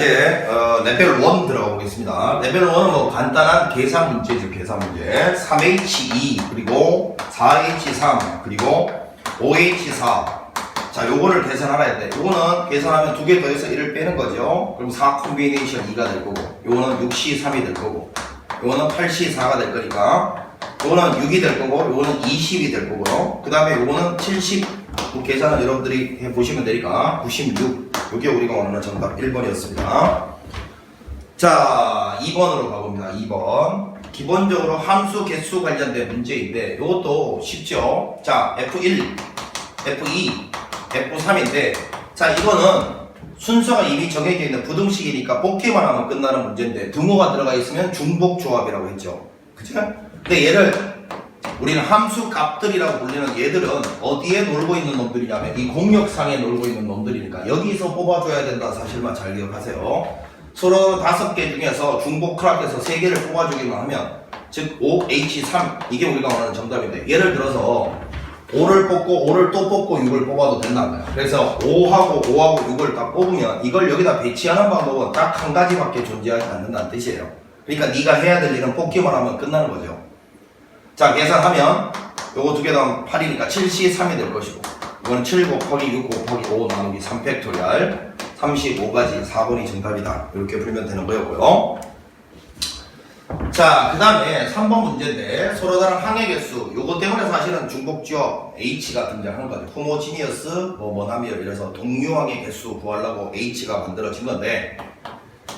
자 이제 어, 레벨 1 들어가 보겠습니다. 레벨 1은 뭐 간단한 계산 문제죠. 계산 문제. 3H2 그리고 4H3 그리고 5H4 자 요거를 계산하라 했대. 요거는 계산하면 두 개 더해서 1을 빼는 거죠. 그럼 4 콤비네이션 2가 될 거고 요거는 6C 3이 될 거고 요거는 8C 4가 될 거니까 요거는 6이 될 거고 요거는 20이 될 거고요. 그 다음에 요거는 70뭐 계산은 여러분들이 해보시면 되니까 96 요게 우리가 원하는 정답 1번이었습니다. 자, 2번으로 가봅니다. 2번. 기본적으로 함수 개수 관련된 문제인데 이것도 쉽죠. 자, F1, F2, F3인데 자, 이거는 순서가 이미 정해져 있는 부등식이니까 뽑기만 하면 끝나는 문제인데 등호가 들어가 있으면 중복 조합이라고 했죠. 그죠? 근데 얘를 우리는 함수 값들이라고 불리는 얘들은 어디에 놀고 있는 놈들이냐면 이 공역상에 놀고 있는 놈들이니까 여기서 뽑아줘야 된다 사실만 잘 기억하세요. 서로 다섯 개 중에서 중복 크락해서 세 개를 뽑아주기만 하면 즉 5H3 이게 우리가 원하는 정답인데 예를 들어서 5를 뽑고 5를 또 뽑고 6을 뽑아도 된다는 거야. 그래서 5하고 5하고 6을 다 뽑으면 이걸 여기다 배치하는 방법은 딱 한 가지밖에 존재하지 않는다는 뜻이에요. 그러니까 네가 해야 될 일은 뽑기만 하면 끝나는 거죠. 자 계산하면 요거 두개 더하면 8이니까 7C3이 될 것이고 이건 7 곱하기 6 곱하기 5 나누기 3 팩토리알 35가지 4번이 정답이다. 이렇게 풀면 되는 거였고요. 자 그 다음에 3번 문제인데 서로 다른 항의 개수. 요거 때문에 사실은 중복지어 H가 등장하는 거죠 호모지니어스 뭐 모나미어 이래서 동류항의 개수 구하려고 H가 만들어진 건데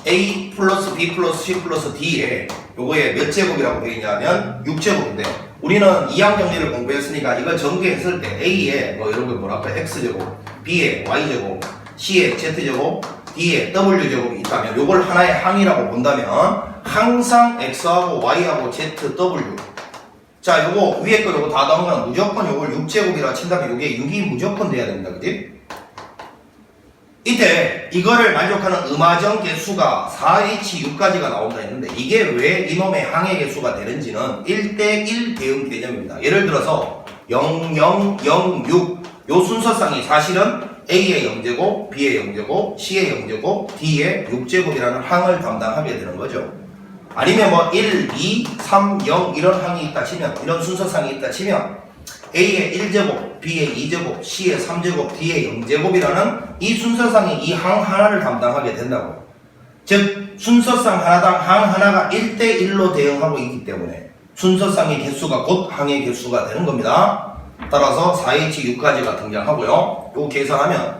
A 플러스 B 플러스 C 플러스 D에 요거에 몇 제곱이라고 되어 있냐면 6제곱인데 우리는 이항 정리를 공부했으니까 이걸 전개했을 때 A에 뭐거 뭐랄까? X제곱 B에 Y제곱 C에 Z제곱 D에 W제곱이 있다면 요걸 하나의 항이라고 본다면 항상 X하고 Y하고 Z, W. 자 요거 위에 거 요거 다 거는 무조건 요걸 6제곱이라 친다면 요게 6이 무조건 돼야 됩니다. 그지? 이때 이거를 만족하는 음화정 개수가 4H6까지가 나온다 했는데 이게 왜 이놈의 항의 개수가 되는지는 1대1 대응 개념입니다. 예를 들어서 0, 0, 0, 6 요 순서상이 사실은 A의 0제곱, B의 0제곱, C의 0제곱, D의 6제곱이라는 항을 담당하게 되는 거죠. 아니면 뭐 1, 2, 3, 0 이런 항이 있다 치면 이런 순서상이 있다 치면 A의 1제곱, B의 2제곱, C의 3제곱, D의 0제곱이라는 이 순서상이 이항 하나를 담당하게 된다고. 즉 순서상 하나당 항 하나가 1대1로 대응하고 있기 때문에 순서상의 개수가 곧 항의 개수가 되는 겁니다. 따라서 4H6까지가 등장하고요. 요 계산하면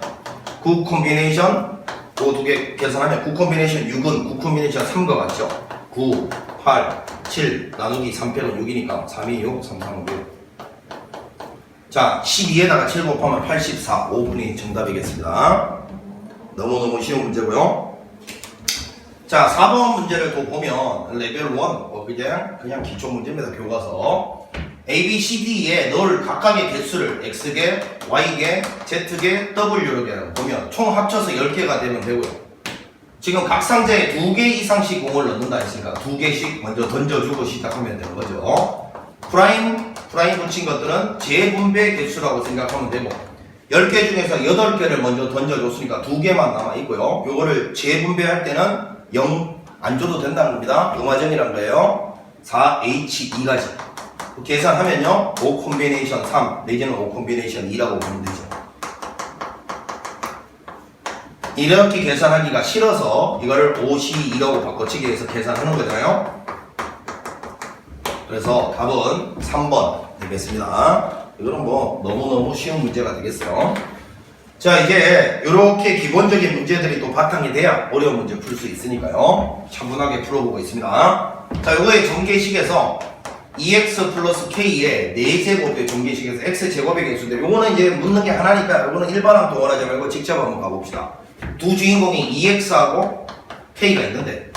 9 콤비네이션 요두 개 계산하면 9 콤비네이션 6은 9 콤비네이션 3과 같죠? 9, 8, 7 나누기 3패는 6이니까 3, 2, 6, 3, 3, 6 자, 12에다가 7 곱하면 84, 5분이 정답이겠습니다. 너무너무 쉬운 문제고요. 자, 4번 문제를 또 보면 레벨 1, 어, 그냥, 그냥 기초 문제입니다. 교과서. A, B, C, D에 널 각각의 개수를 X개, Y개, Z개, W개 보면 총 합쳐서 10개가 되면 되고요. 지금 각 상자에 두개 이상씩 공을 넣는다 했으니까 두 개씩 먼저 던져주고 시작하면 되는 거죠. 프라임, 프라임 붙인 것들은 재분배 개수라고 생각하면 되고 10개 중에서 8개를 먼저 던져줬으니까 두 개만 남아있고요. 요거를 재분배할 때는 0 안 줘도 된다는 겁니다. 음화전이란 거예요. 4H2까지. 계산하면요. 5 콤비네이션 3 내지는 5 콤비네이션 2라고 보면 되죠. 이렇게 계산하기가 싫어서 이거를 5C2라고 바꿔치기 해서 계산하는 거잖아요. 그래서 답은 3번 되겠습니다. 이거는 뭐 너무너무 쉬운 문제가 되겠어요. 자 이제 이렇게 기본적인 문제들이 또 바탕이 돼야 어려운 문제 풀 수 있으니까요. 차분하게 풀어보고 있습니다. 자 요거의 전개식에서 2x 플러스 k의 4제곱의 전개식에서 x제곱의 개수인데 요거는 이제 묻는 게 하나니까 요거는 일반항 동원하지 말고 직접 한번 가봅시다. 두 주인공이 2x하고 k가 있는데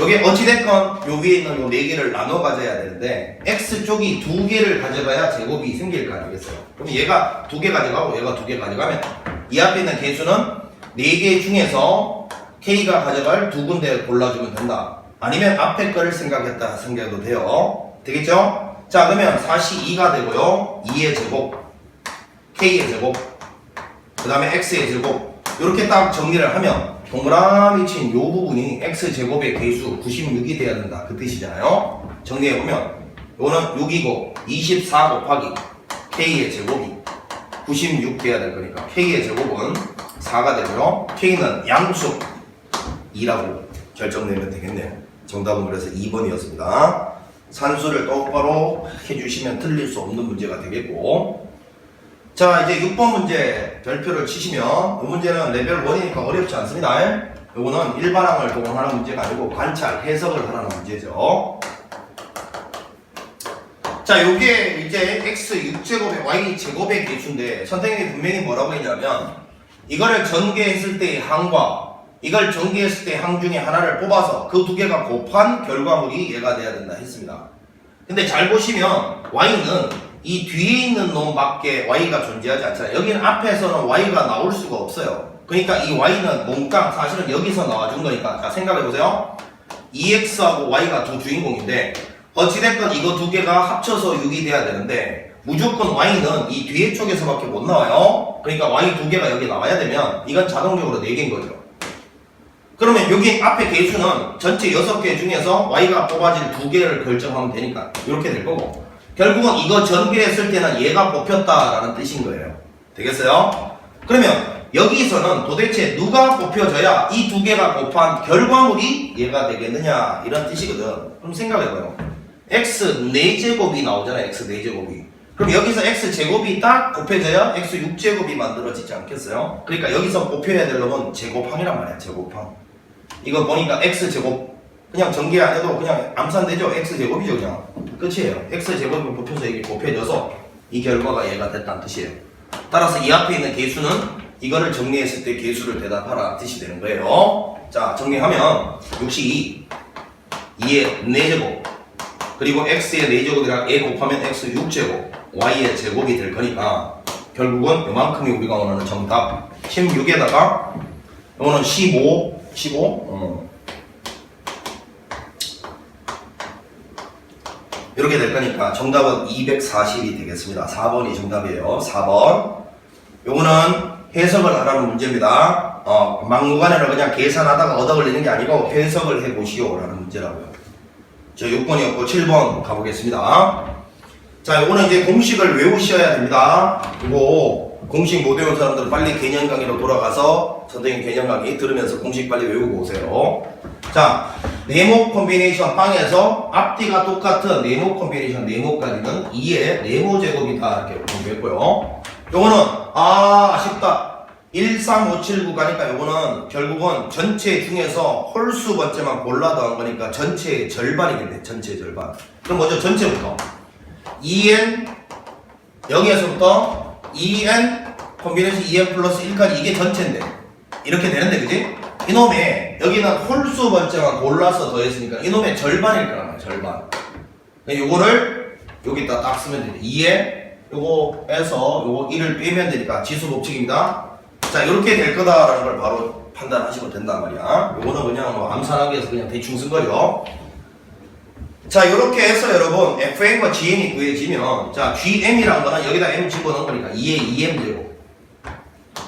여기 어찌됐건 요 위에 있는 요 네 개를 나눠 가져야 되는데 x 쪽이 두 개를 가져가야 제곱이 생길 거 아니겠어요? 그럼 얘가 두 개 가져가고 얘가 두 개 가져가면 이 앞에 있는 개수는 네 개 중에서 k가 가져갈 두 군데 골라주면 된다. 아니면 앞에 거를 생각했다 생각해도 돼요. 되겠죠? 자 그러면 42가 되고요. 2의 제곱, k의 제곱, 그 다음에 x의 제곱 이렇게 딱 정리를 하면 동그라미 친 요 부분이 x제곱의 개수 96이 돼야 된다. 그 뜻이잖아요. 정리해보면 요거는 6이고 24 곱하기 k의 제곱이 96 돼야 될 거니까 k의 제곱은 4가 되고요. k는 양수 2라고 결정내면 되겠네요. 정답은 그래서 2번이었습니다. 산수를 똑바로 해주시면 틀릴 수 없는 문제가 되겠고 자 이제 6번 문제 별표를 치시면 이 문제는 레벨 1이니까 어렵지 않습니다. 이거는 일반항을 동원하는 문제가 아니고 관찰, 해석을 하라는 문제죠. 자, 요게 이제 x 6제곱의 y 제곱의 개수인데 선생님이 분명히 뭐라고 했냐면 이거를 전개했을 때의 항과 이걸 전개했을 때의 항 중에 하나를 뽑아서 그 두 개가 곱한 결과물이 얘가 돼야 된다 했습니다. 근데 잘 보시면 y는 이 뒤에 있는 놈밖에 y가 존재하지 않잖아요. 여기는 앞에서는 y가 나올 수가 없어요. 그러니까 이 y는 몽땅 사실은 여기서 나와준 거니까 자 생각해 보세요. 2x하고 y가 두 주인공인데 어찌됐건 이거 두 개가 합쳐서 6이 돼야 되는데 무조건 y는 이 뒤에 쪽에서밖에 못 나와요. 그러니까 y 두 개가 여기 나와야 되면 이건 자동적으로 4개인 거죠. 그러면 여기 앞에 개수는 전체 6개 중에서 y가 뽑아질 두 개를 결정하면 되니까 이렇게 될 거고 결국은 이거 전개했을 때는 얘가 뽑혔다라는 뜻인 거예요. 되겠어요? 그러면 여기서는 도대체 누가 뽑혀져야 이 두 개가 곱한 결과물이 얘가 되겠느냐 이런 뜻이거든. 그럼 생각해봐요. x 4제곱이 나오잖아요. x 4제곱이. 그럼 여기서 x 제곱이 딱 곱해져야 x 6제곱이 만들어지지 않겠어요? 그러니까 여기서 곱해야 될 놈은 제곱항이란 말이야. 제곱항. 이거 보니까 x 제곱 그냥 전개 안 해도 그냥 암산되죠? x 제곱이죠 그냥 끝이에요. x 제곱이 곱해서 이게 곱해져서 이 결과가 얘가 됐다는 뜻이에요. 따라서 이 앞에 있는 개수는 이거를 정리했을 때 개수를 대답하라 뜻이 되는 거예요. 자 정리하면 62 2의 4제곱 그리고 x의 4제곱이랑 a 곱하면 x 6제곱 y의 제곱이 될 거니까 결국은 이만큼이 우리가 원하는 정답 16에다가 이거는 15 15 어. 이렇게 될 거니까 정답은 240이 되겠습니다. 4번이 정답이에요. 4번. 요거는 해석을 하라는 문제입니다. 어, 막무가내로 그냥 계산하다가 얻어 걸리는 게 아니고 해석을 해 보시오라는 문제라고요. 저 6번이었고 7번 가보겠습니다. 자, 요거는 이제 공식을 외우셔야 됩니다. 이거 공식 못 외운 사람들은 빨리 개념 강의로 돌아가서 선생님 개념 강의 들으면서 공식 빨리 외우고 오세요. 자, 네모 콤비네이션 빵에서 앞뒤가 똑같은 네모 콤비네이션 네모까지는 2의 네모 제곱이다 이렇게 공부했고요. 요거는 아 아쉽다. 13579 가니까 요거는 결국은 전체 중에서 홀수 번째만 골라 더한 거니까 전체의 절반이겠네. 전체 절반. 그럼 먼저 전체부터 2n 여기에서부터 2n 콤비네이션 2n 플러스 1까지 이게 전체인데 이렇게 되는데 그지? 이놈의 여기는 홀수 번째만 골라서 더했으니까 이놈의 절반일 거란 말이야 절반. 요거를 여기다 딱 쓰면 돼 2에 요거에서 요거 1을 빼면 되니까 지수 법칙입니다. 자 이렇게 될 거다라는 걸 바로 판단하시면 된단 말이야. 요거는 그냥 뭐 암산하기 위해서 그냥 대충 쓴 거죠. 자, 이렇게 해서 여러분 fn과 gn이 구해지면 자, gm이라는 거는 여기다 m 집어넣은 거니까 2에 2m 되고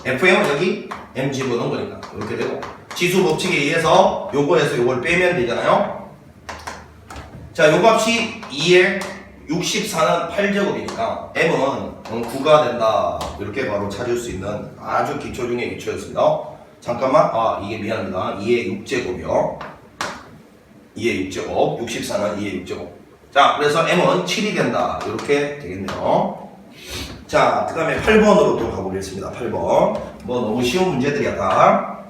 fm은 여기 m 집어넣은 거니까 이렇게 되고 지수 법칙에 의해서 요거에서 요걸 빼면 되잖아요. 자, 요 값이 2에 64는 8제곱이니까 m은 9가 된다. 이렇게 바로 찾을 수 있는 아주 기초 중에 기초였습니다. 잠깐만, 아 이게 미안합니다. 2에 6제곱이요. 2의 6제곱, 64는 2의 6제곱. 자, 그래서 m은 7이 된다. 이렇게 되겠네요. 자, 그 다음에 8번으로 또 가보겠습니다. 8번. 뭐 너무 쉬운 문제들이야, 다.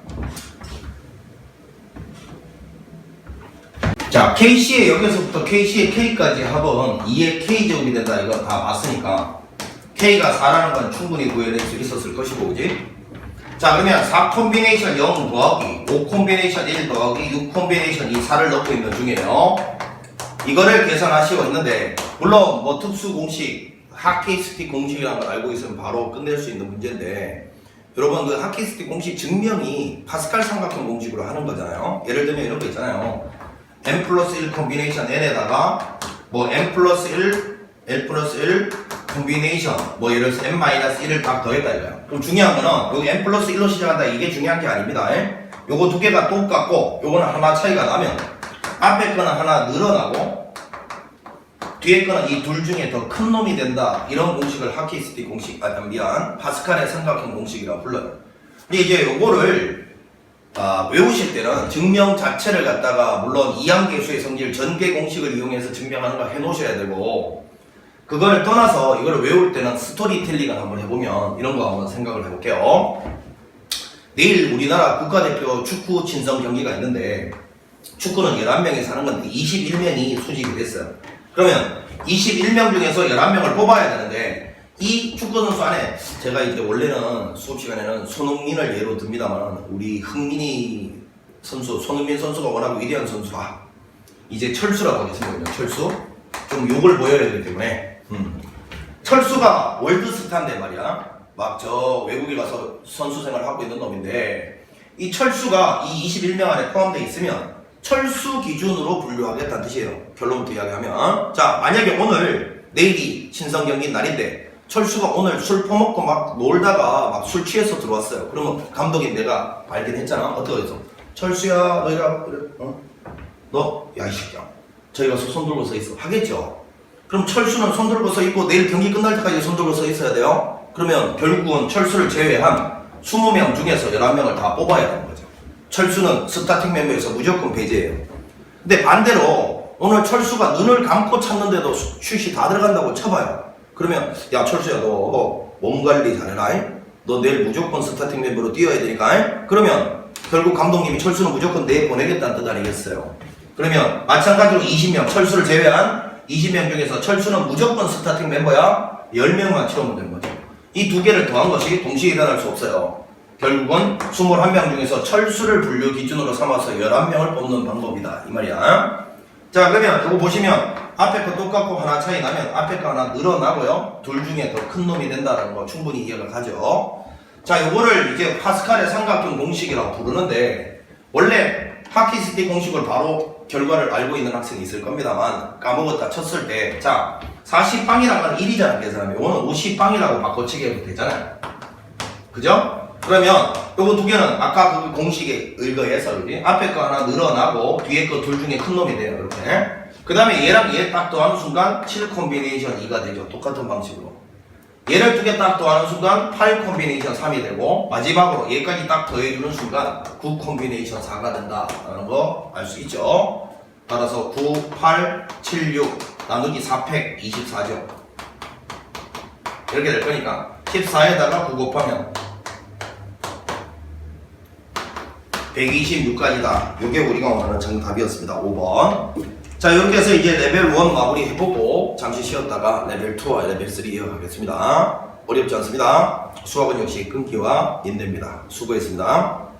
자, KC의 여기서부터 KC의 K까지 합은 2의 K제곱이 된다. 이거 다 봤으니까. K가 4라는 건 충분히 구해낼 수 있었을 것이고, 그지? 자 그러면 4 콤비네이션 0 더하기 5 콤비네이션 1 더하기 6 콤비네이션 2 4를 넣고 있는 중이에요 이거를 계산하시고 있는데 물론 뭐 특수 공식 하키스틱 공식이라는 걸 알고 있으면 바로 끝낼 수 있는 문제인데 여러분 그 하키스틱 공식 증명이 파스칼 삼각형 공식으로 하는 거잖아요 예를 들면 이런 거 있잖아요 n 플러스 1 콤비네이션 n에다가 뭐 n 플러스 1 l 플러스 1 콤비네이션 뭐 예를 들어서 n 마이너스 1을 딱 더했다 이거야. 그럼 중요한 거는 여기 n 플러스 1로 시작한다. 이게 중요한 게 아닙니다. 예? 요거 두 개가 똑같고 요거는 하나 차이가 나면 앞에 거는 하나 늘어나고 뒤에 거는 이 둘 중에 더 큰 놈이 된다. 이런 공식을 하키스틱 공식 아 미안 파스칼의 삼각형 공식이라고 불러요. 근데 이제 요거를 아, 외우실 때는 증명 자체를 갖다가 물론 이항계수의 성질 전개 공식을 이용해서 증명하는 걸 해놓으셔야 되고 그걸 떠나서 이걸 외울 때는 스토리텔링을 한번 해보면 이런 거 한번 생각을 해볼게요. 내일 우리나라 국가대표 축구 친선 경기가 있는데 축구는 11명이 사는 건데 21명이 수집이 됐어요. 그러면 21명 중에서 11명을 뽑아야 되는데 이 축구 선수 안에 제가 이제 원래는 수업 시간에는 손흥민을 예로 듭니다만 우리 흥민이 선수 손흥민 선수가 워낙 위대한 선수라 이제 철수라고 하겠습니다. 철수 좀 욕을 보여야 되기 때문에 음. 철수가 월드스타인데 말이야. 막 저 외국에 가서 선수 생활을 하고 있는 놈인데 이 철수가 이 21명 안에 포함되어 있으면 철수 기준으로 분류하겠다는 뜻이에요. 결론부터 이야기하면 자 만약에 오늘 내일이 친선 경기 날인데 철수가 오늘 술 퍼먹고 막 놀다가 막 술 취해서 들어왔어요. 그러면 감독이 내가 발견했잖아. 어떻게 했어? 철수야 너희가 그래 어? 너 야 이 새끼야 저기 가서 손 들고 서 있어 하겠죠. 그럼 철수는 손 들고 서 있고 내일 경기 끝날 때까지 손 들고 서 있어야 돼요. 그러면 결국은 철수를 제외한 20명 중에서 11명을 다 뽑아야 되는 거죠. 철수는 스타팅 멤버에서 무조건 배제예요. 근데 반대로 오늘 철수가 눈을 감고 찾는데도 수- 슛이 다 들어간다고 쳐봐요. 그러면 야 철수야 너 몸 관리 잘해라. 잉? 너 내일 무조건 스타팅 멤버로 뛰어야 되니까. 잉? 그러면 결국 감독님이 철수는 무조건 내일 보내겠다는 뜻 아니겠어요. 그러면 마찬가지로 20명 철수를 제외한 20명 중에서 철수는 무조건 스타팅 멤버야 10명만 채우면 되는 거죠. 이 두 개를 더한 것이 동시에 일어날 수 없어요. 결국은 21명 중에서 철수를 분류 기준으로 삼아서 11명을 뽑는 방법이다. 이 말이야. 자, 그러면 이거 보시면 앞에 거 똑같고 하나 차이 나면 앞에 거 하나 늘어나고요. 둘 중에 더 큰 놈이 된다는 거 충분히 이해가 가죠. 자, 요거를 이제 파스칼의 삼각형 공식이라고 부르는데 원래 하키스틱 공식을 바로 결과를 알고 있는 학생이 있을 겁니다만 까먹었다 쳤을 때 자, 40빵이라는 건 1이잖아 계산하면 요거는 50빵이라고 바꿔치기 해도 되잖아요. 그죠? 그러면 요거 두 개는 아까 그 공식에 의거해서 앞에 거 하나 늘어나고 뒤에 거 둘 중에 큰 놈이 돼요 이렇게 그 다음에 얘랑 얘 딱 더하는 순간 7 콤비네이션 2가 되죠 똑같은 방식으로 얘를 두 개 딱 더하는 순간 8 콤비네이션 3이 되고 마지막으로 얘까지 딱 더해주는 순간 9 콤비네이션 4가 된다라는 거 알 수 있죠 따라서 9, 8, 7, 6 나누기 4팩 24죠 이렇게 될 거니까 14에다가 9 곱하면 126까지다. 이게 우리가 원하는 정답이었습니다. 5번. 자, 이렇게 해서 이제 레벨 1 마무리 해보고 잠시 쉬었다가 레벨 2와 레벨 3 이어가겠습니다. 어렵지 않습니다. 수학은 역시 끊기와 인대입니다. 수고했습니다.